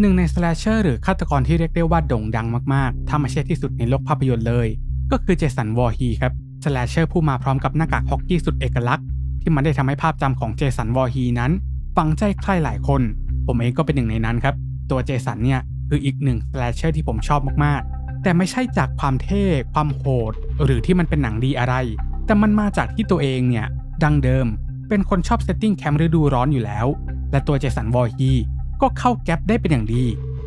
หนึ่งในสแลชเชอร์หรือฆาตกรที่เรียกได้ว่าโด่งดังมากๆ ถ้าไม่ใช่ที่สุดในโลกภาพยนตร์เลย ก็คือเจสันวอร์ฮีครับสแลชเชอร์ผู้มาพร้อมกับหน้ากากฮอกกี้สุดเอกลักษณ์ ที่มันได้ทำให้ภาพจำของเจสันวอร์ฮีนั้นฝังใจใครหลายคน ผมเองก็เป็นหนึ่งในนั้นครับ ตัวเจสันเนี่ยคืออีกหนึ่งสแลชเชอร์ที่ผมชอบมากๆ แต่ไม่ใช่จากความเท่ ความโหด หรือที่มันเป็นหนังดีอะไร แต่มันมาจากที่ตัวเองเนี่ยดังเดิม เป็นคนชอบเซตติ้งแคมป์ฤดูร้อนอยู่แล้ว และตัวเจสันวอร์ฮี ก็เข้าแก๊ปได้เป็นอย่างดี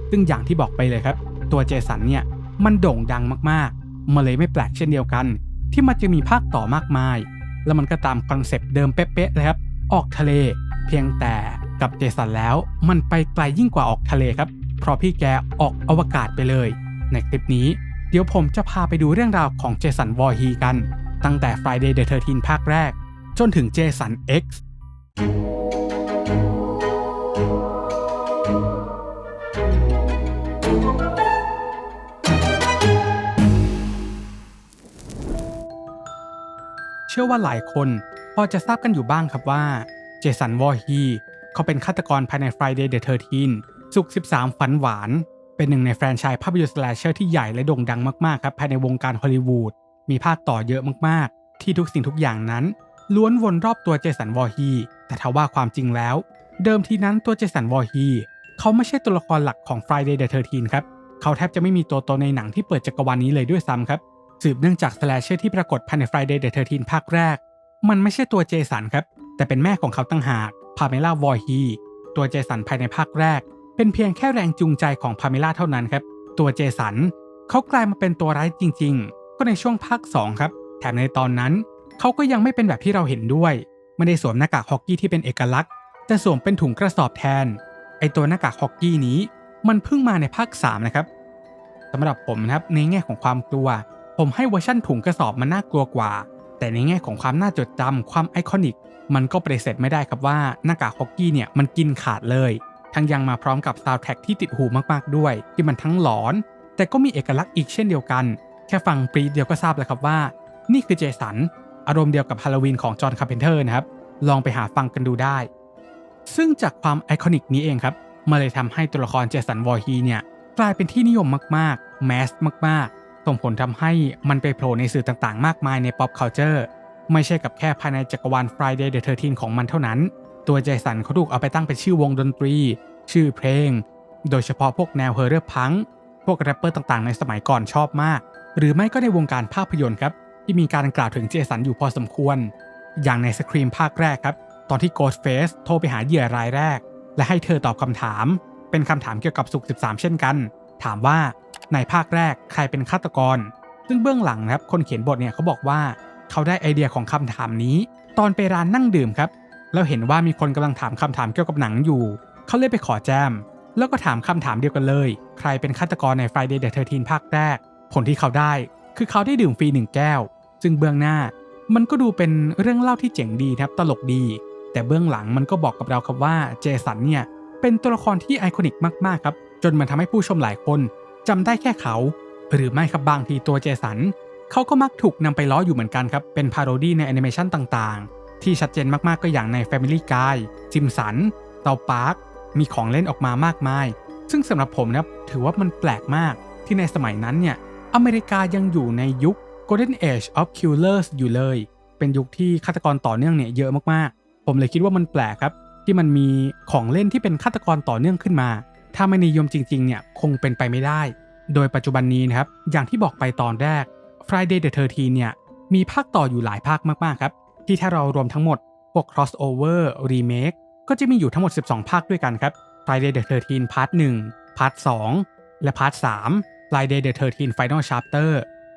ซึ่งอย่างที่บอกไปเลยครับ ตัวเจสันเนี่ยมันโด่งดังมากๆมาเลยไม่แปลกเช่นเดียวกัน ที่มันจะมีภาคต่อมากมาย แล้วมันก็ตามคอนเซปต์เดิมเป๊ะๆเลยครับ ออกทะเล เพียงแต่กับเจสันแล้ว มันไปไกลยิ่งกว่าออกทะเลครับ เพราะพี่แกออกอวกาศไปเลย ในคลิปนี้เดี๋ยวผมจะพาไปดูเรื่องราวของเจสันวอร์ฮีกัน ตั้งแต่ Friday the 13 ภาคแรก จนถึงเจสัน X ชื่อว่าหลายคนพอจะทราบกันอยู่บ้างครับว่า เจสันวอร์ฮีเขาเป็นฆาตกรภายใน Friday the 13สุก13 ฝันหวาน เป็นหนึ่งในแฟรนไชส์ภาพยนตร์สแลชเชอร์ที่ใหญ่และโด่งดังมากๆครับภายในวงการฮอลลีวูดมีภาคต่อเยอะมากๆ ที่ทุกสิ่งทุกอย่างนั้น ล้วนวนรอบตัวเจสันวอร์ฮีแต่ทว่าความจริงแล้ว เดิมทีนั้นตัวเจสันวอร์ฮีเขาไม่ใช่ตัวละครหลักของ Friday the 13ครับเขาแทบจะไม่มีตัวตนในหนังที่เปิดจักรวาลนี้เลยด้วยซ้ำครับ สืบเนื่องจากสแลชเชอร์ที่ปรากฏภายใน Friday the 13 ภาคแรก มันไม่ใช่ตัวเจสันครับ แต่เป็นแม่ของเขาตั้งหากพาเมล่าวอร์ฮีตัวเจสันภายในภาคแรก เป็นเพียงแค่แรงจูงใจของพาเมล่าเท่านั้นครับ ตัวเจสันเขากลายมาเป็นตัวร้ายจริง ๆ ก็ในช่วงภาค 2 ครับ แถมในตอนนั้น เขาก็ยังไม่เป็นแบบที่เราเห็นด้วย ไม่ได้สวมหน้ากากฮอกกี้ที่เป็นเอกลักษณ์ แต่สวมเป็นถุงกระสอบแทน ไอตัวหน้ากากฮอกกี้นี้ มันเพิ่งมาในภาค 3 นะครับสำหรับผมนะครับในแง่ของความกลัว ผมให้เวอร์ชั่นถุงกระสอบมันน่ากลัวกว่า แต่ในแง่ของความน่าจดจำความไอคอนิก มันก็ปฏิเสธไม่ได้ครับว่าหน้ากากฮอกกี้เนี่ยมันกินขาดเลย ทั้งยังมาพร้อมกับซาวด์แทร็กที่ติดหูมากๆด้วย ที่มันทั้งหลอน แต่ก็มีเอกลักษณ์อีกเช่นเดียวกัน แค่ฟังปรีดเดียวก็ทราบแล้วครับว่า นี่คือเจสันอารมณ์เดียวกับฮาโลวีนของจอห์นคาร์เพนเตอร์นะครับลองไปหาฟังกันดูได้ ซึ่งจากความไอคอนิกนี้เองครับมาเลยทำให้ตัวละครเจสันวอร์ฮีเนี่ยกลายเป็นที่นิยมมากๆ แมสมากๆ ส่งผลทำให้มันไปโผล่ในสื่อต่างๆ มากมายใน pop culture ไม่ใช่กับแค่ภายในจักรวาล Friday the 13 ของมันเท่านั้น ตัวเจสันเขาถูกเอาไปตั้งเป็นชื่อวงดนตรี ชื่อเพลง โดยเฉพาะพวกแนวเฮอร์เรอร์พังพวกแรปเปอร์ต่างๆ ในสมัยก่อนชอบมาก หรือไม่ก็ในวงการภาพยนตร์ครับ ที่มีการกล่าวถึงเจสันอยู่พอสมควร อย่างในสครีมภาคแรกครับ ตอนที่ Ghostface โทรไปหาเหยื่อรายแรก และให้เธอตอบคำถาม เป็นคำถามเกี่ยวกับสุข 13 เช่นกัน ถามว่าในภาคแรกใครเป็นฆาตกร ซึ่งเบื้องหลังนะครับคนเขียนบทเนี่ยเขาบอกว่าเขาได้ไอเดียของคำถามนี้ ตอนไปร้านนั่งดื่มครับแล้วเห็นว่ามีคนกำลังถามคำถามเกี่ยวกับหนังอยู่ เขาเลยไปขอแจม แล้วก็ถามคำถามเดียวกันเลย ใครเป็นฆาตกรใน Friday the 13ภาคแรก ผลที่เขาได้ คือเขาได้ดื่มฟรีหนึ่งแก้ว ซึ่งเบื้องหน้ามันก็ดูเป็นเรื่องเล่าที่เจ๋งดีครับตลกดี แต่เบื้องหลังมันก็บอกกับเราครับว่าเจสันเนี่ยเป็นตัวละครที่ไอคอนิกมากๆครับ จนมันทำให้ผู้ชมหลายคนจำได้แค่เขา หรือไม่ครับบางทีตัวเจสันเขาก็มักถูกนำไปล้ออยู่เหมือนกันครับ เป็นพาโรดี้ในแอนิเมชันต่างๆ ที่ชัดเจนมากๆก็อย่างใน Family Guy จิมสันเตาปาร์คมีของเล่นออกมามากมาย ซึ่งสำหรับผมนะถือว่ามันแปลกมากที่ในสมัยนั้นเนี่ยอเมริกายังอยู่ในยุค Golden Age of Killers อยู่เลย เป็นยุคที่ฆาตกรต่อเนื่องเนี่ยเยอะมากๆ ผมเลยคิดว่ามันแปลกครับ ที่มันมีของเล่นที่เป็นฆาตกรต่อเนื่องขึ้นมา ถ้าไม่นิยมจริงๆเนี่ยคงเป็นไปไม่ได้ โดยปัจจุบันนี้นะครับ อย่างที่บอกไปตอนแรก Friday the 13เนี่ยมีภาคต่ออยู่หลายภาคมากๆครับ ที่ถ้าเรารวมทั้งหมดพวก crossover remake ก็จะมีอยู่ทั้งหมด 12 ภาคด้วยกันครับ Friday the 13 Part 1 Part 2 และ Part 3 Friday the 13 Final Chapter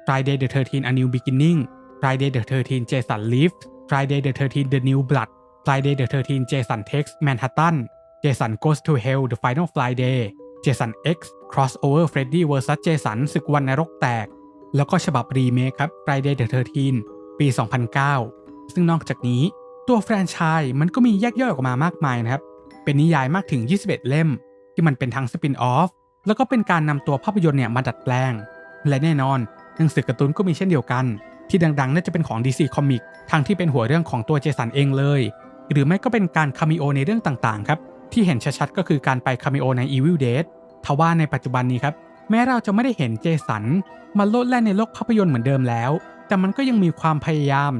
Friday the 13 A New Beginning Friday the 13 Jason Lives Friday the 13 The New Blood Friday the 13 Jason Takes Manhattan Jason Goes to Hell The Final Friday Jason X Crossover Freddy vs Jason ศึกวันนรกแตก แล้วก็ฉบับรีเมคครับ Friday the 13 ปี 2009 ซึ่งนอกจากนี้ตัวแฟรนไชส์มันก็มีแยกย่อยออกมามากมายนะครับ เป็นนิยายมากถึง 21 เล่ม ที่มันเป็นทั้งสปินออฟแล้วก็เป็นการนำตัวภาพยนตร์เนี่ยมาดัดแปลง และแน่นอนหนังสือการ์ตูนก็มีเช่นเดียวกัน ที่ดังๆน่าจะเป็นของ DC Comics ทั้งที่เป็นหัวเรื่องของตัวเจสันเองเลย หรือไม่ก็เป็นการคามิโอในเรื่องต่างๆครับ ที่เห็นชัดๆก็คือการไปคามิโอใน Evil Dead ทว่าในปัจจุบันนี้ครับ แม้เราจะไม่ได้เห็นเจสันมาโลดแล่นในโลกภาพยนตร์เหมือนเดิมแล้ว แต่มันก็ยังมีความพยายาม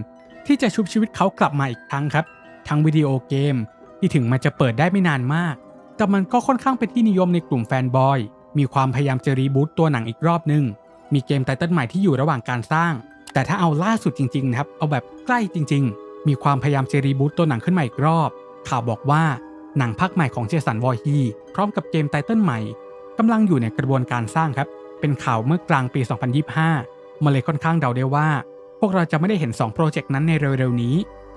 ที่จะชุบชีวิตเขากลับมาอีกครั้งครับ ทั้งวิดีโอเกม ที่ถึงมันจะเปิดได้ไม่นานมาก แต่มันก็ค่อนข้างเป็นที่นิยมในกลุ่มแฟนบอย มีความพยายามจะรีบูตตัวหนังอีกรอบนึง มีเกมไตเติ้ลใหม่ที่อยู่ระหว่างการสร้าง แต่ถ้าเอาล่าสุดจริงๆนะครับ เอาแบบใกล้จริง ๆ มีความพยายามจะรีบูตตัวหนังขึ้นมาอีกรอบ ข่าวบอกว่า หนังภาคใหม่ของเจสันวอร์ฮีพร้อมกับเกมไตเติ้ลใหม่กำลังอยู่ในกระบวนการสร้างครับ เป็นข่าวเมื่อกลางปี 2025 มาเลยค่อนข้างเดาได้ว่า พวกเราจะไม่ได้เห็น 2 โปรเจกต์นั้นในเร็วๆนี้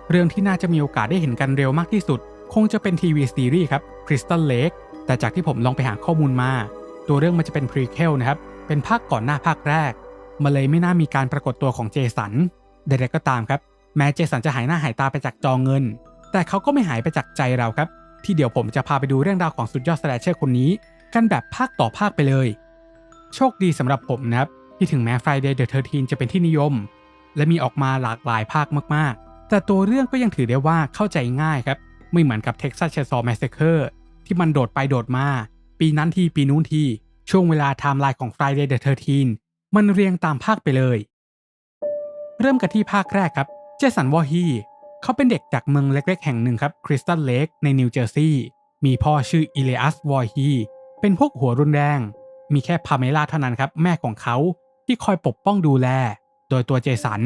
เรื่องที่น่าจะมีโอกาสได้เห็นกันเร็วมากที่สุด คงจะเป็นทีวีซีรีส์ครับ Crystal Lake แต่จากที่ผมลองไปหาข้อมูลมา ตัวเรื่องมันจะเป็นพรีเคลนะครับ เป็นภาคก่อนหน้าภาคแรก มาเลยไม่น่ามีการปรากฏตัวของเจสันใดๆก็ตามครับ แม้เจสันจะหายหน้าหายตาไปจากจอเงิน แต่เขาก็ไม่หายไปจากใจเราครับ ที่เดี๋ยวผมจะพาไปดูเรื่องราวของสุดยอดสแลชเชอร์คนนี้ กันแบบภาคต่อภาคไปเลย โชคดีสำหรับผมนะครับ ที่ถึงแม้ Friday the 13 จะเป็นที่นิยม และมีออกมาหลากหลายภาคมากๆ แต่ตัวเรื่องก็ยังถือได้ว่าเข้าใจง่ายครับ ไม่เหมือนกับ Texas Chainsaw Massacre ที่มันโดดไปโดดมา ปีนั้นทีปีนู้นทีช่วงเวลาไทม์ไลน์ของ Friday the 13 มันเรียงตามภาคไปเลย เริ่มกันที่ภาคแรกครับ เจสันวอฮี เขาเป็นเด็กจากเมืองเล็ก ๆ แห่งหนึ่งครับคริสตัลเลกในนิวเจอร์ซีย์มีพ่อชื่ออิเลอัสวอฮีเป็นพวกหัวรุนแรง มีแค่พาเมล่าเท่านั้นครับแม่ของเขาที่คอยปกป้องดูแล โดยตัวเจสัน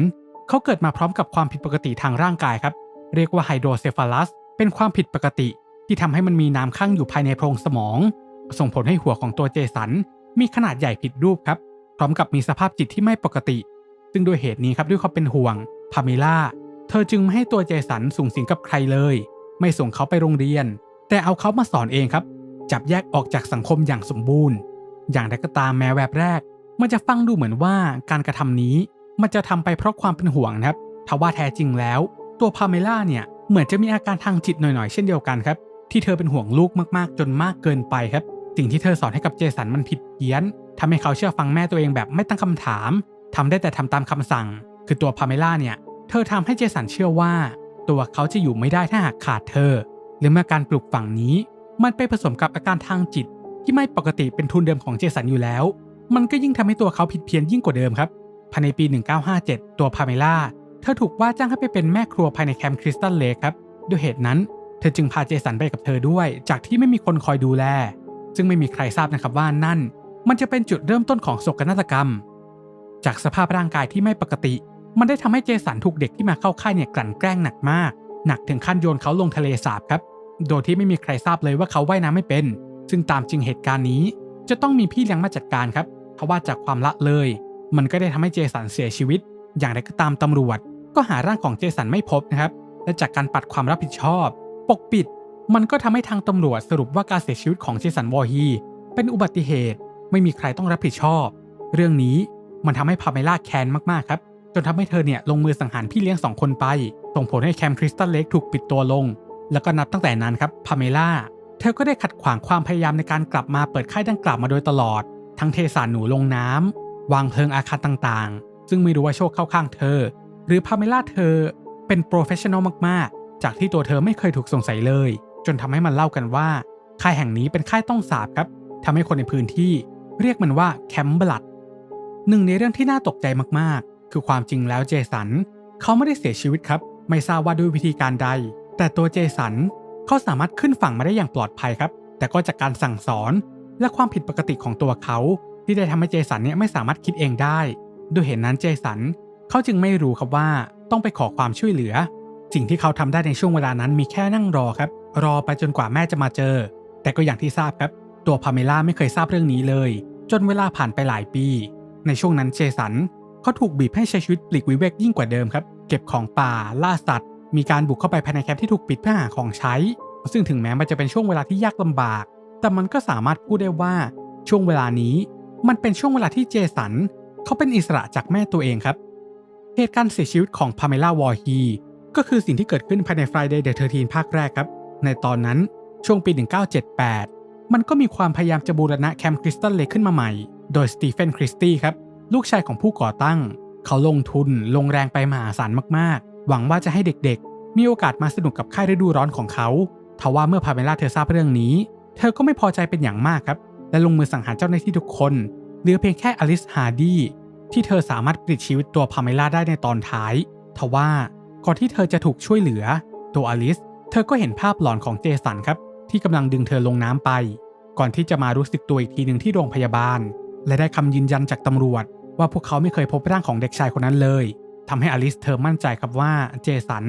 เขาเกิดมาพร้อมกับความผิดปกติทางร่างกายครับ เรียกว่าไฮโดรเซฟาลัสเป็นความผิดปกติที่ทำให้มันมีน้ำข้างอยู่ภายในโพรงสมอง ส่งผลให้หัวของตัวเจสันมีขนาดใหญ่ผิดรูปครับ พร้อมกับมีสภาพจิตที่ไม่ปกติ ซึ่งด้วยเหตุนี้ครับด้วยความเป็นห่วงพาเมล่า เธอจึงไม่ให้ตัวเจสันสูงสิงกับใครเลย ไม่ส่งเขาไปโรงเรียน แต่เอาเขามาสอนเองครับ จับแยกออกจากสังคมอย่างสมบูรณ์ อย่างไรก็ตามแม้แวบแรก มันจะฟังดูเหมือนว่าการกระทำนี้ มันจะทำไปเพราะความเป็นห่วงนะครับทว่าแท้จริงแล้ว ตัวพาเมล่าเนี่ยเหมือนจะมีอาการทางจิตหน่อยๆ เช่นเดียวกันครับ ที่เธอเป็นห่วงลูกมากๆ จนมากเกินไปครับ สิ่งที่เธอสอนให้กับเจสันมันผิดเพี้ยนทำให้เขาเชื่อฟังแม่ตัวเองแบบไม่ตั้งคำถามทำได้แต่ทำตามคำสั่ง คือตัวพาเมล่าเนี่ย เธอทำให้เจสันเชื่อว่า ตัวเขาจะอยู่ไม่ได้ถ้าหากขาดเธอ หรือเมื่อการปลูกฝังนี้ มันไปผสมกับอาการทางจิต ที่ไม่ปกติเป็นทุนเดิมของเจสันอยู่แล้ว มันก็ยิ่งทำให้ตัวเขาผิดเพี้ยนยิ่งกว่าเดิมครับภายในปี 1957 ตัวพาเมล่าเธอถูกว่าจ้างให้ไปเป็นแม่ครัวภายในแคมป์คริสตัลเลกครับด้วยเหตุนั้นเธอจึงพาเจสันไปกับเธอด้วย จากที่ไม่มีคนคอยดูแล ซึ่งไม่มีใครทราบนะครับว่านั่น มันจะเป็นจุดเริ่มต้นของโศกนาฏกรรม จากสภาพร่างกายที่ไม่ปกติ มันได้ทำให้เจสันถูกเด็กที่มาเข้าค่ายเนี่ยกลั่นแกล้งหนักมาก หนักถึงขั้นโยนเขาลงทะเลสาบครับ โดยที่ไม่มีใครทราบเลยว่าเขาว่ายน้ำไม่เป็น ซึ่งตามจริงเหตุการณ์นี้ จะต้องมีพี่เลี้ยงมาจัดการครับทว่าจากความละเลย มันก็ได้ทำให้เจสันเสียชีวิต อย่างไรก็ตามตำรวจ ก็หาร่างของเจสันไม่พบนะครับ และจากการปัดความรับผิดชอบ ปกปิด มันก็ทำให้ทางตำรวจสรุปว่าการเสียชีวิตของเจสันวอฮีเป็นอุบัติเหตุ ไม่มีใครต้องรับผิดชอบ เรื่องนี้มันทำให้พาเมล่าแค้นมากๆครับ จนทำให้เธอเนี่ยลงมือสังหารพี่เลี้ยงสองคนไป ส่งผลให้แคมป์คริสตัลเลกถูกปิดตัวลง แล้วก็นับตั้งแต่นั้นครับพาเมล่าเธอก็ได้ขัดขวางความพยายามในการกลับมาเปิดค่ายดังกล่าวมาโดยตลอด ทั้งเทสารหนูลงน้ำวางเพลิงอาคารต่างๆ ซึ่งไม่รู้ว่าโชคเข้าข้างเธอ หรือพาเมล่าเธอเป็นโปรเฟชชั่นอลมากๆ จากที่ตัวเธอไม่เคยถูกสงสัยเลย จนทำให้มันเล่ากันว่า ค่ายแห่งนี้เป็นค่ายต้องสาบครับทำให้คนในพื้นที่ เรียกมันว่าแคมป์บลัดหนึ่งในเรื่องที่น่าตกใจมากๆ คือความจริงแล้วเจสันเขาไม่ได้เสียชีวิตครับ ไม่ทราบว่าด้วยวิธีการใด แต่ตัวเจสันเขาสามารถขึ้นฝั่งมาได้อย่างปลอดภัยครับ แต่ก็จากการสั่งสอนและความผิดปกติของตัวเขา ที่ได้ทำให้เจสันเนี่ยไม่สามารถคิดเองได้ ด้วยเหตุนนั้นเจสันเขาจึงไม่รู้ครับว่าต้องไปขอความช่วยเหลือ สิ่งที่เขาทำได้ในช่วงเวลานั้นมีแค่นั่งรอครับ รอไปจนกว่าแม่จะมาเจอ แต่ก็อย่างที่ทราบครับ ตัวพาเมล่าไม่เคยทราบเรื่องนี้เลย จนเวลาผ่านไปหลายปี ในช่วงนั้นเจสัน เขาถูกบีบให้ใช้ชีวิตปลีกวิเวกยิ่งกว่าเดิมครับ เก็บของป่า ล่าสัตว์ มีการบุกเข้าไปภายในแคมป์ที่ถูกปิดเพื่อหาของใช้ ซึ่งถึงแม้มันจะเป็นช่วงเวลาที่ยากลำบาก แต่มันก็สามารถพูดได้ว่าช่วงเวลานี้ มันเป็นช่วงเวลาที่เจสันเขาเป็นอิสระจากแม่ตัวเองครับ เหตุการณ์เสียชีวิตของพาเมล่าวอร์ฮีก็คือสิ่งที่เกิดขึ้นภายใน Friday the 13 ภาคแรกครับ ในตอนนั้นช่วงปี 1978 มันก็มีความพยายามจะบูรณะแคมป์คริสตัลเลกขึ้นมาใหม่ โดยสตีเฟนคริสตี้ครับ ลูกชายของผู้ก่อตั้ง เขาลงทุนลงแรงไปมหาศาลมากๆ หวังว่าจะให้เด็กๆ มีโอกาสมาสนุกกับค่ายฤดูร้อนของเขาทว่าเมื่อพาเมล่าเธอทราบเรื่องนี้ เธอก็ไม่พอใจเป็นอย่างมากครับ และลงมือสังหารเจ้าหน้าที่ทุกคน เหลือเพียงแค่อลิสฮาร์ดีที่เธอสามารถปลิดชีวิตตัวพาเมล่าได้ในตอนท้ายทว่าก่อนที่เธอจะถูกช่วยเหลือ ตัวอลิส เธอก็เห็นภาพหลอนของเจสันครับ ที่กำลังดึงเธอลงน้ำไป ก่อนที่จะมารู้สึกตัวอีกทีหนึ่งที่โรงพยาบาล และได้คำยืนยันจากตำรวจ ว่าพวกเขาไม่เคยพบร่างของเด็กชายคนนั้นเลยทำให้อลิสเธอมั่นใจครับว่าเจสัน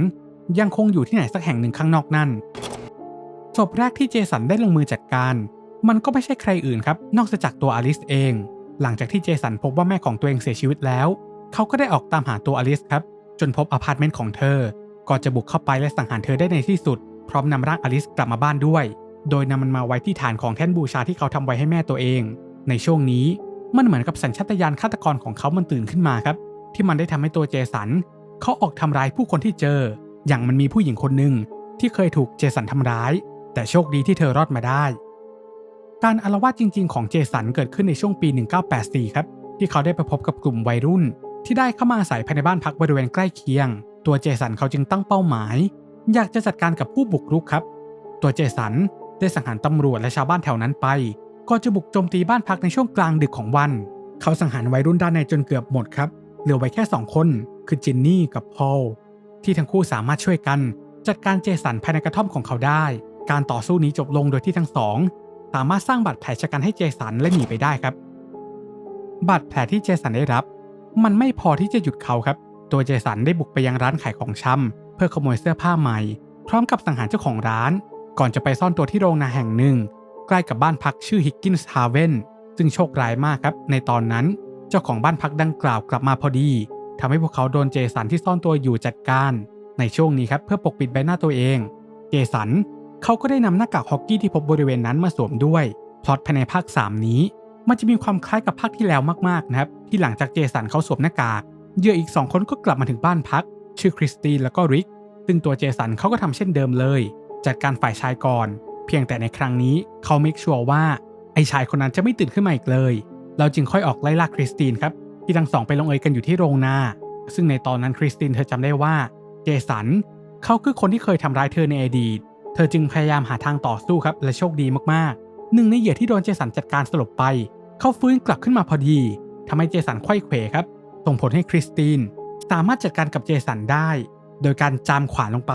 ยังคงอยู่ที่ไหนสักแห่งหนึ่งข้างนอกนั่นศพแรกที่เจสันได้ลงมือจัดการ มันก็ไม่ใช่ใครอื่นครับ นอกจากตัวอลิสเอง หลังจากที่เจสันพบว่าแม่ของตัวเองเสียชีวิตแล้ว เขาก็ได้ออกตามหาตัวอลิสครับ จนพบอพาร์ตเมนต์ของเธอก่อนจะบุกเข้าไปและสังหารเธอได้ในที่สุด พร้อมนำร่างอลิสกลับมาบ้านด้วย โดยนำมันมาไว้ที่ฐานของแท่นบูชาที่เขาทำไว้ให้แม่ตัวเอง ในช่วงนี้ มันเหมือนกับสัญชาตญาณฆาตกรของเขามันตื่นขึ้นมาครับ ที่มันได้ทำให้ตัวเจสันเขาออกทำร้ายผู้คนที่เจอ อย่างมันมีผู้หญิงคนหนึ่งที่เคยถูกเจสันทำร้าย แต่โชคดีที่เธอรอดมาได้ การอารวาสจริง ๆ ของเจสันเกิดขึ้นในช่วงปี 1984 ครับ ที่เขาได้ไปพบกับกลุ่มวัยรุ่น ที่ได้เข้ามาอาศัยภายในบ้านพักบริเวณใกล้เคียง ตัวเจสันเขาจึงตั้งเป้าหมาย อยากจะจัดการกับผู้บุกรุกครับ ตัวเจสันได้สังหารตำรวจและชาวบ้านแถวนั้นไป ก็จะบุกโจมตีบ้านพักในช่วงกลางดึกของวัน เขาสังหารวัยรุ่นด้านในจนเกือบหมดครับ เหลือไว้แค่สองคน คือจินนี่กับพอลที่ทั้งคู่สามารถช่วยกัน จัดการเจสันภายในกระท่อมของเขาได้ การต่อสู้นี้จบลงโดยที่ทั้งสองสามารถสร้างบาดแผลชะกันให้เจสันและหนีไปได้ครับ บาดแผลที่เจสันได้รับ มันไม่พอที่จะหยุดเขาครับ ตัวเจสันได้บุกไปยังร้านขายของชำเพื่อขโมยเสื้อผ้าใหม่ พร้อมกับสังหารเจ้าของร้าน ก่อนจะไปซ่อนตัวที่โรงนาแห่งหนึ่ง ใกล้กับบ้านพักชื่อฮิกกินส์ฮาเวนซึ่งโชคร้ายมากครับ ในตอนนั้น เจ้าของบ้านพักดังกล่าวกลับมาพอดีทำให้พวกเขาโดนเจสันที่ซ่อนตัวอยู่จัดการ ในช่วงนี้ครับเพื่อปกปิดใบหน้าตัวเอง เจสันเขาก็ได้นำหน้ากากฮอกกี้ที่พบบริเวณนั้นมาสวมด้วยพล็อตภายในภาค 3 นี้ มันจะมีความคล้ายกับภาคที่แล้วมากๆนะครับที่หลังจากเจสันเขาสวมหน้ากากเหยื่ออีก 2 คนก็กลับมาถึงบ้านพัก ชื่อคริสตีนแล้วก็ริกซึ่งตัวเจสันเขาก็ทำเช่นเดิมเลย จัดการฝ่ายชายก่อน พียงแต่ในครั้งนี้เขาเมคชัวร์ว่าไอ้ชายคนนั้นจะไม่ตื่นขึ้นมาอีกเลย เราจึงค่อยออกไล่ล่าคริสตินครับที่ทั้งสองไปลงเอยกันอยู่ที่โรงนา ซึ่งในตอนนั้นคริสตินเธอจำได้ว่าเจสันเขาคือคนที่เคยทำร้ายเธอในอดีต เธอจึงพยายามหาทางต่อสู้ครับและโชคดีมากๆ หนึ่งในเหยื่อที่โดนเจสันจัดการสลบไป เขาฟื้นกลับขึ้นมาพอดีทำให้เจสันไข้เขวครับ ส่งผลให้คริสตินสามารถจัดการกับเจสันได้ โดยการจามขวานลงไป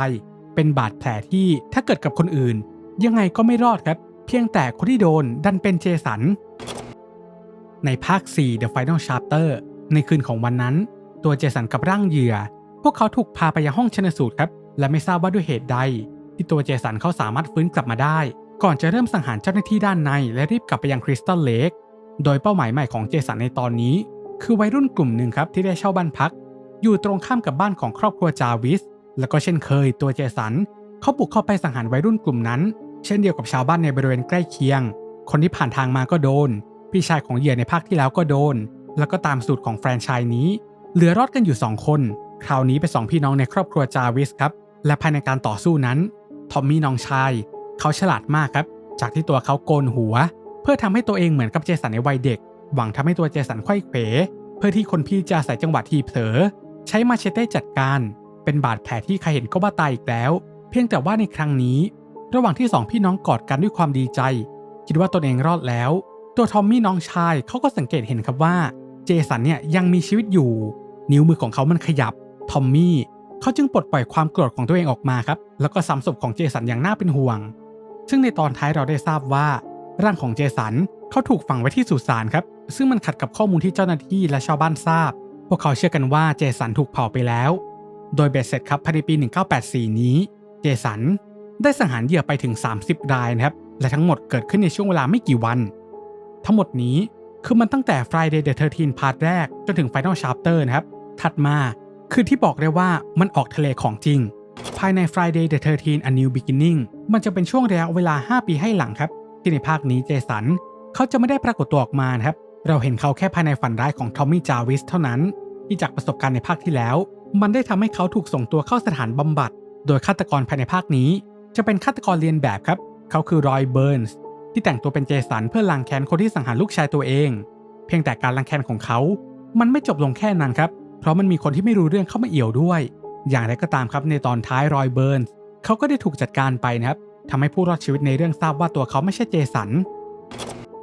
เป็นบาดแผลที่ถ้าเกิดกับคนอื่น ยังไงก็ไม่รอดครับ เพียงแต่คนที่โดนดันเป็นเจสัน ในภาค 4 The Final Chapter ในคืนของวันนั้น ตัวเจสันกับร่างเหยื่อ พวกเขาถูกพาไปยังห้องชนสูตรครับ และไม่ทราบว่าด้วยเหตุใด ที่ตัวเจสันเขาสามารถฟื้นกลับมาได้ ก่อนจะเริ่มสังหารเจ้าหน้าที่ด้านใน และรีบกลับไปยังคริสตัลเลกโดยเป้าหมายใหม่ของเจสันในตอนนี้ คือวัยรุ่นกลุ่มหนึ่งครับที่ได้เช่าบ้านพัก อยู่ตรงข้ามกับบ้านของครอบครัวจาวิส แล้วก็เช่นเคยตัวเจสันเขาบุกเข้าไปสังหารวัยรุ่นกลุ่มนั้น เช่นเดียวกับชาวบ้านในบริเวณใกล้เคียง คนที่ผ่านทางมาก็โดน พี่ชายของเหยื่อในภาคที่แล้วก็โดน แล้วก็ตามสูตรของแฟรนไชส์นี้ เหลือรอดกันอยู่ 2 คน คราวนี้เป็นสองพี่น้องในครอบครัวจาวิสครับ และภายในการต่อสู้นั้น ทอมมี่น้องชาย เขาฉลาดมากครับ จากที่ตัวเขาโกนหัว เพื่อทำให้ตัวเองเหมือนกับเจสันในวัยเด็ก หวังทำให้ตัวเจสันไข้เขวเพื่อที่คนพี่จะอาศัยจังหวะทีเผลอ ใช้มาเชเต้จัดการ เป็นบาดแผลที่ใครเห็นก็บ้าตายอีกแล้ว เพียงแต่ว่าในครั้งนี้ ระหว่างที่สองพี่น้องกอดกันด้วยความดีใจ คิดว่าตนเองรอดแล้ว ตัวทอมมี่น้องชายเขาก็สังเกตเห็นครับว่า เจสันเนี่ยยังมีชีวิตอยู่ นิ้วมือของเขามันขยับทอมมี่เขาจึงปลดปล่อยความโกรธของตัวเองออกมาครับ แล้วก็ซ้ำศพของเจสันอย่างน่าเป็นห่วง ซึ่งในตอนท้ายเราได้ทราบว่า ร่างของเจสันเขาถูกฝังไว้ที่สุสานครับ ซึ่งมันขัดกับข้อมูลที่เจ้าหน้าที่และชาวบ้านทราบ พวกเขาเชื่อกันว่าเจสันถูกเผาไปแล้ว โดยเบ็ดเสร็จครับภายในปี 1984 นี้ เจสัน ได้สังหารเหยื่อไปถึง 30 รายนะครับ และทั้งหมดเกิดขึ้นในช่วงเวลาไม่กี่วัน ทั้งหมดนี้คือมันตั้งแต่ Friday the 13พาร์ทแรก จนถึง Final Chapter นะครับ ถัดมาคือที่บอกได้ว่ามันออกทะเลของจริง ภายใน Friday the 13 A New Beginning มันจะเป็นช่วงระยะเวลา 5 ปีให้หลังครับ ที่ในภาคนี้เจสันเขาจะไม่ได้ปรากฏตัวออกมาครับ เราเห็นเขาแค่ภายในฝันร้ายของทอมมี่จาวิสเท่านั้น ที่จากประสบการณ์ในภาคที่แล้ว มันได้ทำให้เขาถูกส่งตัวเข้าสถานบำบัด โดยฆาตกรภายในภาคนี้ จะเป็นฆาตกรเรียนแบบครับ เขาคือรอยเบิร์นส์ที่แต่งตัวเป็นเจสันเพื่อล้างแค้นคนที่สังหารลูกชายตัวเอง เพียงแต่การล้างแค้นของเขา มันไม่จบลงแค่นั้นครับ เพราะมันมีคนที่ไม่รู้เรื่องเข้ามาเอี่ยวด้วย อย่างไรก็ตามครับในตอนท้ายรอยเบิร์นส์เขาก็ได้ถูกจัดการไปนะครับทำให้ผู้รอดชีวิตในเรื่องทราบว่าตัวเขาไม่ใช่เจสัน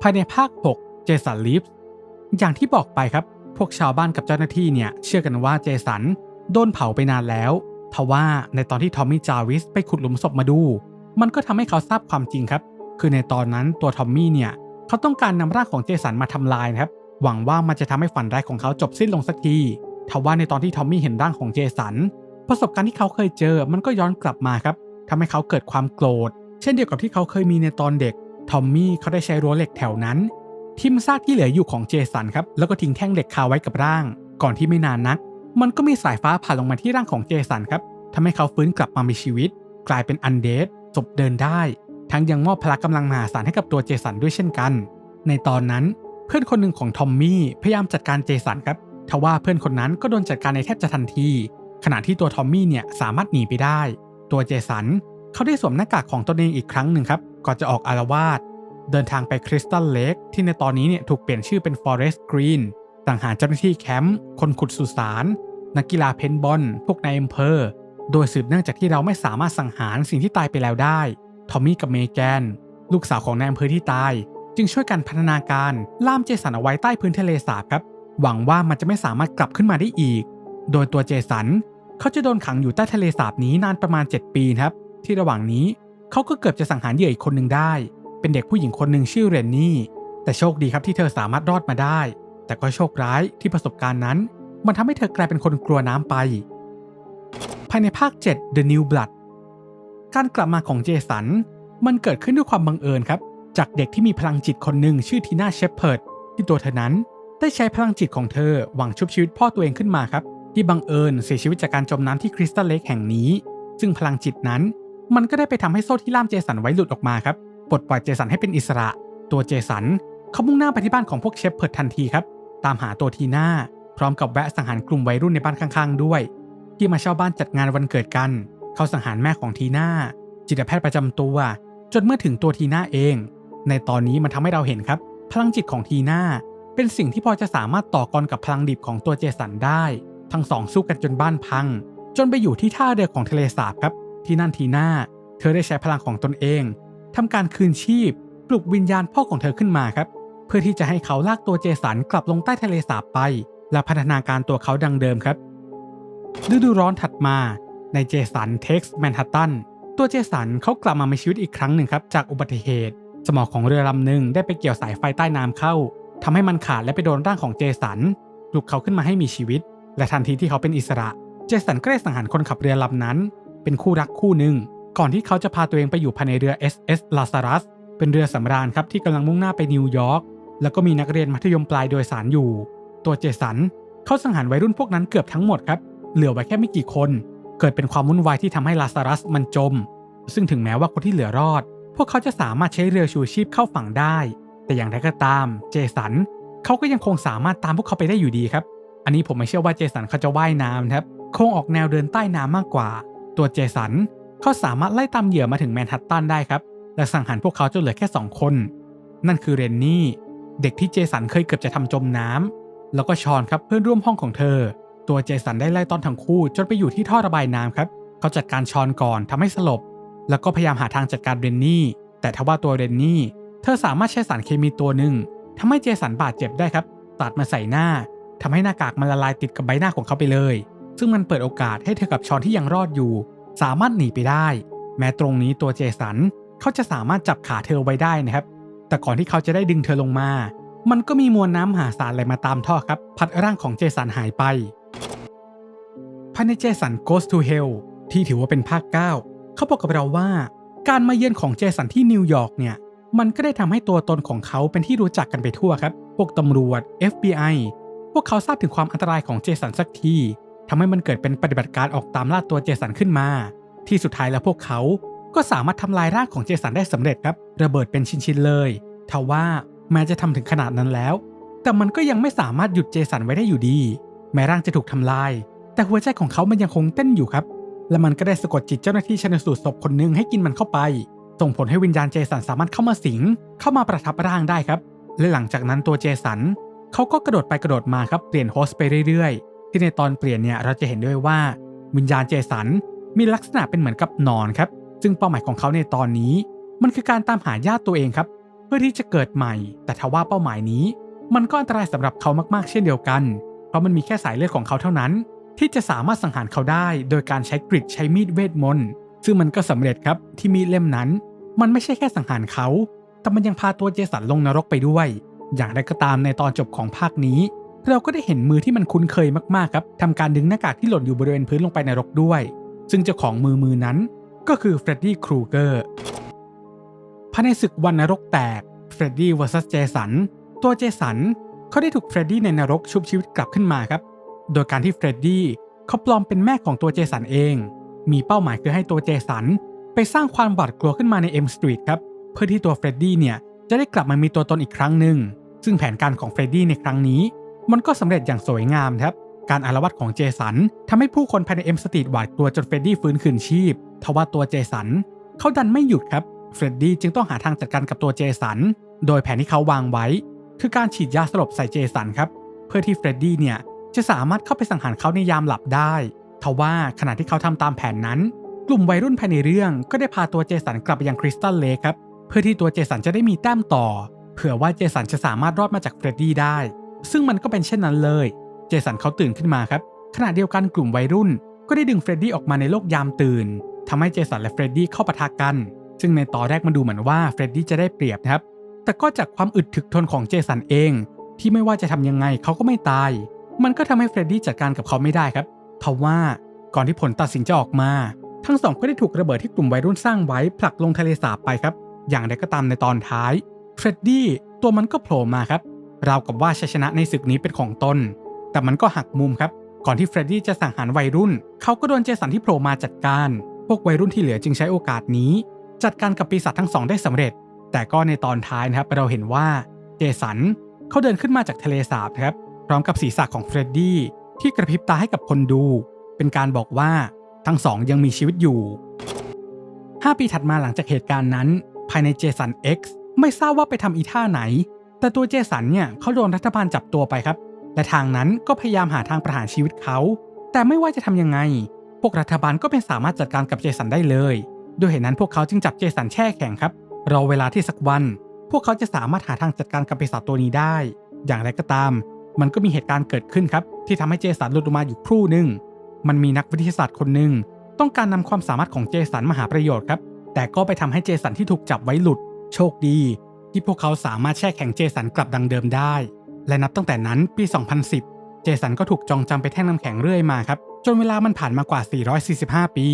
ภายในภาค 6 เจสันลิฟส์อย่างที่บอกไปครับ พวกชาวบ้านกับเจ้าหน้าที่เนี่ยเชื่อกันว่าเจสันโดนเผาไปนานแล้ว ทว่าในตอนที่ทอมมี่จาวิสไปขุดหลุมศพมาดู มันก็ทำให้เขาทราบความจริงครับ คือในตอนนั้นตัวทอมมี่เนี่ย เขาต้องการนำร่างของเจสันมาทำลายนะครับ หวังว่ามันจะทำให้ฝันร้ายของเขาจบสิ้นลงสักทีทว่าในตอนที่ทอมมี่เห็นร่างของเจสัน ประสบการณ์ที่เขาเคยเจอ มันก็ย้อนกลับมาครับทำให้เขาเกิดความโกรธ เช่นเดียวกับที่เขาเคยมีในตอนเด็ก ทอมมี่เขาได้ใช้รั้วเหล็กแถวนั้น ทิมซากที่เหลืออยู่ของเจสันครับ แล้วก็ทิ้งแท่งเหล็กคาไว้กับร่าง ก่อนที่ไม่นานนัก มันก็มีสายฟ้าผ่าลงมาที่ร่างของเจสันครับทำให้เขาฟื้นกลับมามีชีวิต กลายเป็นอันเดดศพเดินได้ ทั้งยังมอบพละกำลังมหาศาลให้กับตัวเจสันด้วยเช่นกัน ในตอนนั้นเพื่อนคนหนึ่งของทอมมี่พยายามจัดการเจสันครับทว่าเพื่อนคนนั้นก็โดนจัดการในแทบจะทันที ขณะที่ตัวทอมมี่เนี่ยสามารถหนีไปได้ ตัวเจสันเขาได้สวมหน้ากากของตนเองอีกครั้งหนึ่งครับ ก่อนจะออกอารวาสเดินทางไปคริสตัลเลกที่ในตอนนี้เนี่ยถูกเปลี่ยนชื่อเป็น Forest Green สั สังหารเจ้าหน้าที่แคมป์คนขุดสุสานนักกีฬาเพนบอลพวกนายอำเภอ โดยสืบเนื่องจากที่เราไม่สามารถสังหารสิ่งที่ตายไปแล้วได้ ทอมมี่กับเมแกน ลูกสาวของนายอำเภอที่ตาย จึงช่วยกันพัฒนาการล่ามเจสันเอาไว้ใต้พื้นทะเลสาบครับ หวังว่ามันจะไม่สามารถกลับขึ้นมาได้อีก โดยตัวเจสันเขาจะโดนขังอยู่ใต้ทะเลสาบนี้นานประมาณ 7 ปีครับ ที่ระหว่างนี้เขาก็เกือบจะสังหารเหยื่ออีกคนหนึ่งได้ เป็นเด็กผู้หญิงคนหนึ่งชื่อเรนนี่ แต่โชคดีครับที่เธอสามารถรอดมาได้ แต่ก็โชคร้ายที่ประสบการณ์นั้น มันทำให้เธอกลายเป็นคนกลัวน้ำไป ภายในภาค 7 The New Blood การกลับมาของเจสัน มันเกิดขึ้นด้วยความบังเอิญครับ จากเด็กที่มีพลังจิตคนหนึ่งชื่อทีน่าเชฟเพิร์ดที่ตัวเธอนั้นได้ใช้พลังจิตของเธอหวังชุบชีวิตพ่อตัวเองขึ้นมาครับ ที่บังเอิญเสียชีวิตจากการจมน้ำที่คริสตัลเลกแห่งนี้ ซึ่งพลังจิตนั้น มันก็ได้ไปทำให้โซ่ที่ล่ามเจสันไว้หลุดออกมาครับปลดปล่อยเจสันให้เป็นอิสระ ตัวเจสันเขามุ่งหน้าไปที่บ้านของพวกเชฟเพิร์ดทันทีครับ ตามหาตัวทีน่าพร้อมกับแวะสังหารกลุ่มวัยรุ่นในบ้านข้างๆ ด้วย ที่มาเช่าบ้านจัดงานวันเกิดกัน เขาสังหารแม่ของทีน่าจิตแพทย์ประจำตัว จนเมื่อถึงตัวทีน่าเอง ในตอนนี้มันทำให้เราเห็นครับ พลังจิตของทีน่าเป็นสิ่งที่พอจะสามารถต่อกรกับพลังดิบของตัวเจสันได้ ทั้งสองสู้กันจนบ้านพัง จนไปอยู่ที่ท่าเรือของทะเลสาบครับ ที่นั่นทีน่าเธอได้ใช้พลังของตนเองทำการคืนชีพ ปลุกวิญญาณพ่อของเธอขึ้นมาครับ พื่อที่จะให้เขาลากตัวเจสันกลับลงใต้ทะเลสาบไป และพัฒนาการตัวเขาดังเดิมครับ ฤดูร้อนถัดมาในเจสันเท็กซ์แมนฮัตตันตัวเจสันเขากลับมามีชีวิตอีกครั้งหนึ่งครับจากอุบัติเหตุ สมองของเรือลำหนึ่งได้ไปเกี่ยวสายไฟใต้น้ำเข้าทำให้มันขาดและไปโดนร่างของเจสันปลุกเขาขึ้นมาให้มีชีวิต และทันทีที่เขาเป็นอิสระ เจสันก็ได้สังหารคนขับเรือลำนั้น เป็นคู่รักคู่หนึ่งก่อนที่เขาจะพาตัวเองไปอยู่ภายในเรือ SS Lazarus เป็นเรือสำราญครับที่กำลังมุ่งหน้าไปนิวยอร์ก แล้วก็มีนักเรียนมัธยมปลายโดยสารอยู่ ตัวเจสันเขาสังหารวัยรุ่นพวกนั้นเกือบทั้งหมดครับ เหลือไว้แค่ไม่กี่คน เกิดเป็นความวุ่นวายที่ทำให้ลาซารัสมันจม ซึ่งถึงแม้ว่าคนที่เหลือรอด พวกเขาจะสามารถใช้เรือชูชีพเข้าฝั่งได้ แต่อย่างไรก็ตาม เจสันเขาก็ยังคงสามารถตามพวกเขาไปได้อยู่ดีครับ อันนี้ผมไม่เชื่อว่าเจสันเขาจะว่ายน้ำครับ คงออกแนวเดินใต้น้ำมากกว่า ตัวเจสันเขาสามารถไล่ตามเหยื่อมาถึงแมนฮัตตันได้ครับ และสังหารพวกเขาจนเหลือแค่ 2 คน นั่นคือเรนนี่ เด็กที่เจสันเคยเกือบจะทำจมน้ำแล้วก็ชอนครับเพื่อนร่วมห้องของเธอ ตัวเจสันได้ไล่ต้อนทั้งคู่ จนไปอยู่ที่ท่อระบายน้ำครับ เขาจัดการชอนก่อนทำให้สลบ แล้วก็พยายามหาทางจัดการเรนนี่ แต่ทว่าตัวเรนนี่ เธอสามารถใช้สารเคมีตัวหนึ่งทำให้เจสันบาดเจ็บได้ครับ ตัดมาใส่หน้าทำให้หน้ากากมันละลายติดกับใบหน้าของเขาไปเลย ซึ่งมันเปิดโอกาสให้เธอกับชอนที่ยังรอดอยู่ สามารถหนีไปได้ แม้ตรงนี้ตัวเจสันเขาจะสามารถจับขาเธอไว้ได้นะครับ แต่ก่อนที่เขาจะได้ดึงเธอลงมา มันก็มีมวลน้ำมหาศาลไหลมาตามท่อครับ พัดร่างของเจสันหายไปภายในเจสัน Goes to Hell ที่ถือว่าเป็นภาค 9 เขาบอกกับเราว่า การมาเยือนของเจสันที่นิวยอร์กเนี่ย มันก็ได้ทำให้ตัวตนของเขาเป็นที่รู้จักกันไปทั่วครับ พวกตำรวจ FBI พวกเขาทราบถึงความอันตรายของเจสันสักทีทำให้มันเกิดเป็นปฏิบัติการออกตามล่าตัวเจสันขึ้นมา ที่สุดท้ายแล้วพวกเขา ก็สามารถทำลายร่างของเจสันได้สำเร็จครับ ระเบิดเป็นชิ้นๆเลยทว่าแม้จะทำถึงขนาดนั้นแล้ว แต่มันก็ยังไม่สามารถหยุดเจสันไว้ได้อยู่ดี แม้ร่างจะถูกทำลาย แต่หัวใจของเขามันยังคงเต้นอยู่ครับ และมันก็ได้สะกดจิตเจ้าหน้าที่ชันสูตรศพคนหนึ่งให้กินมันเข้าไป ส่งผลให้วิญญาณเจสันสามารถเข้ามาสิง เข้ามาประทับร่างได้ครับ และหลังจากนั้นตัวเจสันเขาก็กระโดดไปกระโดดมาครับเปลี่ยนโฮสต์ไปเรื่อยๆ ที่ในตอนเปลี่ยนเนี่ยเราจะเห็นด้วยว่า วิญญาณเจสันมีลักษณะเป็นเหมือนกับนอนครับ ซึ่งเป้าหมายของเขาในตอนนี้ มันคือการตามหาญาติตัวเองครับ เพื่อที่จะเกิดใหม่ แต่ทว่าเป้าหมายนี้ มันก็อันตรายสำหรับเขามากๆ เช่นเดียวกัน เพราะมันมีแค่สายเลือดของเขาเท่านั้น ที่จะสามารถสังหารเขาได้ โดยการใช้กริดใช้มีดเวทมนต์ซึ่งมันก็สำเร็จครับที่มีดเล่มนั้น มันไม่ใช่แค่สังหารเขา แต่มันยังพาตัวเจสันลงนรกไปด้วย อย่างไรก็ตามในตอนจบของภาคนี้ เราก็ได้เห็นมือที่มันคุ้นเคยมากๆครับทำการดึงหน้ากากที่หล่นอยู่บริเวณพื้นลงไปในรกด้วย ซึ่งเจ้าของมือมือนั้น ก็คือเฟรดดี้ครูเกอร์ภายในศึกวันนรกแตกเฟรดดี้ vs เจสัน ตัวเจสันเขาได้ถูกเฟรดดี้ในนรกชุบชีวิตกลับขึ้นมาครับ โดยการที่เฟรดดี้เขาปลอมเป็นแม่ของตัวเจสันเอง มีเป้าหมายคือให้ตัวเจสันไปสร้างความบาดกลัวขึ้นมาในเอ็มสตรีทครับ เพื่อที่ตัวเฟรดดี้เนี่ยจะได้กลับมามีตัวตนอีกครั้งหนึ่ง ซึ่งแผนการของเฟรดดี้ในครั้งนี้ มันก็สำเร็จอย่างสวยงามครับ การอารวาสของเจสันทำให้ผู้คนภายในเอ็มสตรีทหวาดกลัวจนเฟรดดี้ฟื้นคืนชีพทว่าตัวเจสันเขาดันไม่หยุดครับ เฟรดดี้จึงต้องหาทางจัดการกับตัวเจสัน โดยแผนที่เขาวางไว้ คือการฉีดยาสลบใส่เจสันครับ เพื่อที่เฟรดดี้เนี่ยจะสามารถเข้าไปสังหารเขาในยามหลับได้ทว่าขณะที่เขาทำตามแผนนั้น กลุ่มวัยรุ่นภายในเรื่องก็ได้พาตัวเจสันกลับไปยังคริสตัลเลคครับ เพื่อที่ตัวเจสันจะได้มีแต้มต่อ เผื่อว่าเจสันจะสามารถรอดมาจากเฟรดดี้ได้ ซึ่งมันก็เป็นเช่นนั้นเลย จสันเขาตื่นขึ้นมาครับ ขณะเดียวกันกลุ่มวัยรุ่น ก็ได้ดึงเฟรดดี้ออกมาในโลกยามตื่นทำให้เจสันและเฟรดดี้เข้าปะทะกัน ซึ่งในตอนแรกมันดูเหมือนว่าเฟรดดี้จะได้เปรียบนะครับ แต่ก็จากความอึดถึกทนของเจสันเอง ที่ไม่ว่าจะทำยังไงเขาก็ไม่ตาย มันก็ทำให้เฟรดดี้จัดการกับเขาไม่ได้ครับทว่าก่อนที่ผลตัดสินจะออกมา ทั้งสองก็ได้ถูกระเบิดที่กลุ่มวัยรุ่นสร้างไว้ผลักลงทะเลสาบไปครับ อย่างไรก็ตามในตอนท้ายเฟรดดี้ตัวมันก็โผล่มาครับราวกับว่าชัยชนะในศึกนี้เป็นของตน แต่มันก็หักมุมครับ ก่อนที่เฟรดดี้จะสังหารวัยรุ่น เขาก็โดนเจสันที่โผล่มาจัดการ พวกวัยรุ่นที่เหลือจึงใช้โอกาสนี้ จัดการกับปีศาจทั้งสองได้สำเร็จ แต่ก็ในตอนท้ายนะครับเราเห็นว่าเจสันเขาเดินขึ้นมาจากทะเลสาบครับพร้อมกับศีรษะของเฟรดดี้ที่กระพริบตาให้กับคนดู เป็นการบอกว่าทั้งสองยังมีชีวิตอยู่ 5 ปีถัดมาหลังจากเหตุการณ์นั้น ภายในเจสัน X ไม่ทราบว่าไปทำอีท่าไหน แต่ตัวเจสันเนี่ยเขาโดนรัฐบาลจับตัวไปครับ และทางนั้นก็พยายามหาทางประหารชีวิตเขา แต่ไม่ว่าจะทำยังไง พวกรัฐบาลก็ไม่สามารถจัดการกับเจสันได้เลย ด้วยเหตุนั้นพวกเขาจึงจับเจสันแช่แข็งครับ รอเวลาที่สักวัน พวกเขาจะสามารถหาทางจัดการกับปีศาจตัวนี้ได้ อย่างไรก็ตาม มันก็มีเหตุการณ์เกิดขึ้นครับ ที่ทำให้เจสันหลุดออกมาอยู่ครู่หนึ่ง มันมีนักวิทยาศาสตร์คนหนึ่งต้องการนำความสามารถของเจสันมาหาประโยชน์ครับ แต่ก็ไปทำให้เจสันที่ถูกจับไว้หลุด โชคดี ที่พวกเขาสามารถแช่แข็งเจสันกลับดังเดิมได้ และนับตั้งแต่นั้นปี 2010 เจสันก็ถูกจองจำไปแท่งน้ำแข็งเรื่อยมาครับ จนเวลามันผ่านมากว่า 445 ปี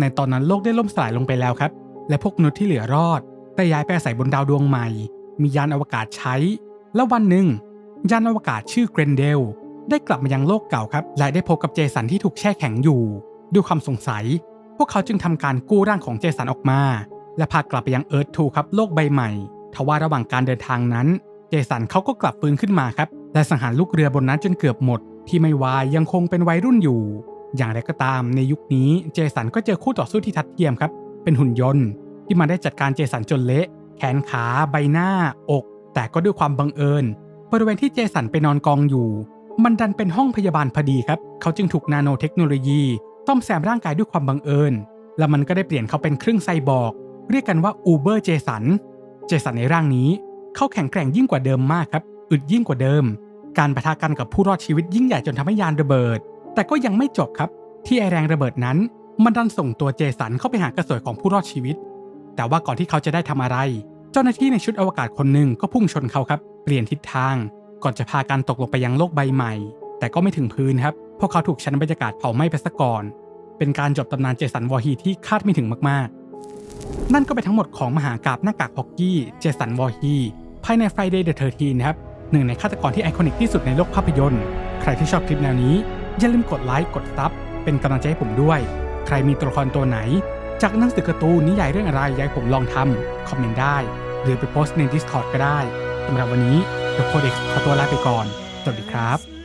ในตอนนั้นโลกได้ล่มสลายลงไปแล้วครับ และพวกมนุษย์ที่เหลือรอด ได้ย้ายไปอาศัยบนดาวดวงใหม่ มียานอวกาศใช้ แล้ววันหนึ่ง ยานอวกาศชื่อเกรนเดล ได้กลับมายังโลกเก่าครับ และได้พบกับเจสันที่ถูกแช่แข็งอยู่ ด้วยความสงสัย พวกเขาจึงทำการกู้ร่างของเจสันออกมา และพากลับไปยังเอิร์ธทูครับโลกใบใหม่ ทว่าระหว่างการเดินทางนั้น สันเขาก็กลับฟื้นขึ้นมาครับและสังหารลูกเรือบนนั้นจนเกือบหมด ที่ไม่วายยังคงเป็นวัยรุ่นอยู่ อย่างไรก็ตามในยุคนี้เจสันก็เจอคู่ต่อสู้ที่ทัดเทียมครับ เป็นหุ่นยนต์ ที่มาได้จัดการเจสันจนเละ แขนขา ใบหน้า อก แต่ก็ด้วยความบังเอิญ บริเวณที่เจสันไปนอนกองอยู่ มันดันเป็นห้องพยาบาลพอดีครับ เขาจึงถูกนาโนเทคโนโลยีซ่อมแซมร่างกายด้วยความบังเอิญ แล้วมันก็ได้เปลี่ยนเขาเป็นครึ่งไซบอร์กเรียกกันว่าอูเบอร์เจสัน เจสันในร่างนี้ เขาแข็งแกร่งยิ่งกว่าเดิมมากครับ อึดยิ่งกว่าเดิม การปะทะกันกับผู้รอดชีวิตยิ่งใหญ่จนทำให้ยานระเบิด แต่ก็ยังไม่จบครับ ที่ไอแรงระเบิดนั้น มันดันส่งตัวเจสันเข้าไปหากระสวยของผู้รอดชีวิต แต่ว่าก่อนที่เขาจะได้ทำอะไร เจ้าหน้าที่ในชุดอวกาศคนหนึ่งก็พุ่งชนเขาครับ เปลี่ยนทิศทาง ก่อนจะพากันตกลงไปยังโลกใบใหม่ แต่ก็ไม่ถึงพื้นครับ พวกเขาถูกชั้นบรรยากาศเผาไหม้ไปซะก่อน เป็นการจบตำนานเจสันวอร์ฮีที่คาดไม่ถึงมากๆนั่นก็เป็นทั้งหมดของมหากาบหน้ากากฮอกกี้ เจสันวอฮี ภายใน Friday the 13นะครับหนึ่งในฆาตกรที่ไอคอนิกที่สุดในโลกภาพยนตร์ ใครที่ชอบคลิปแนวนี้ อย่าลืมกดไลค์กดซับเป็นกำลังใจให้ผมด้วย ใครมีตัวละครตัวไหน จากหนังสือการ์ตูนนิยายเรื่องอะไรอยากผมลองทำคอมเมนต์ได้ หรือไปโพสต์ใน Discord ก็ได้สำหรับวันนี้เดอะโคเด็กขอตัวลาไปก่อนสวัสดีครับ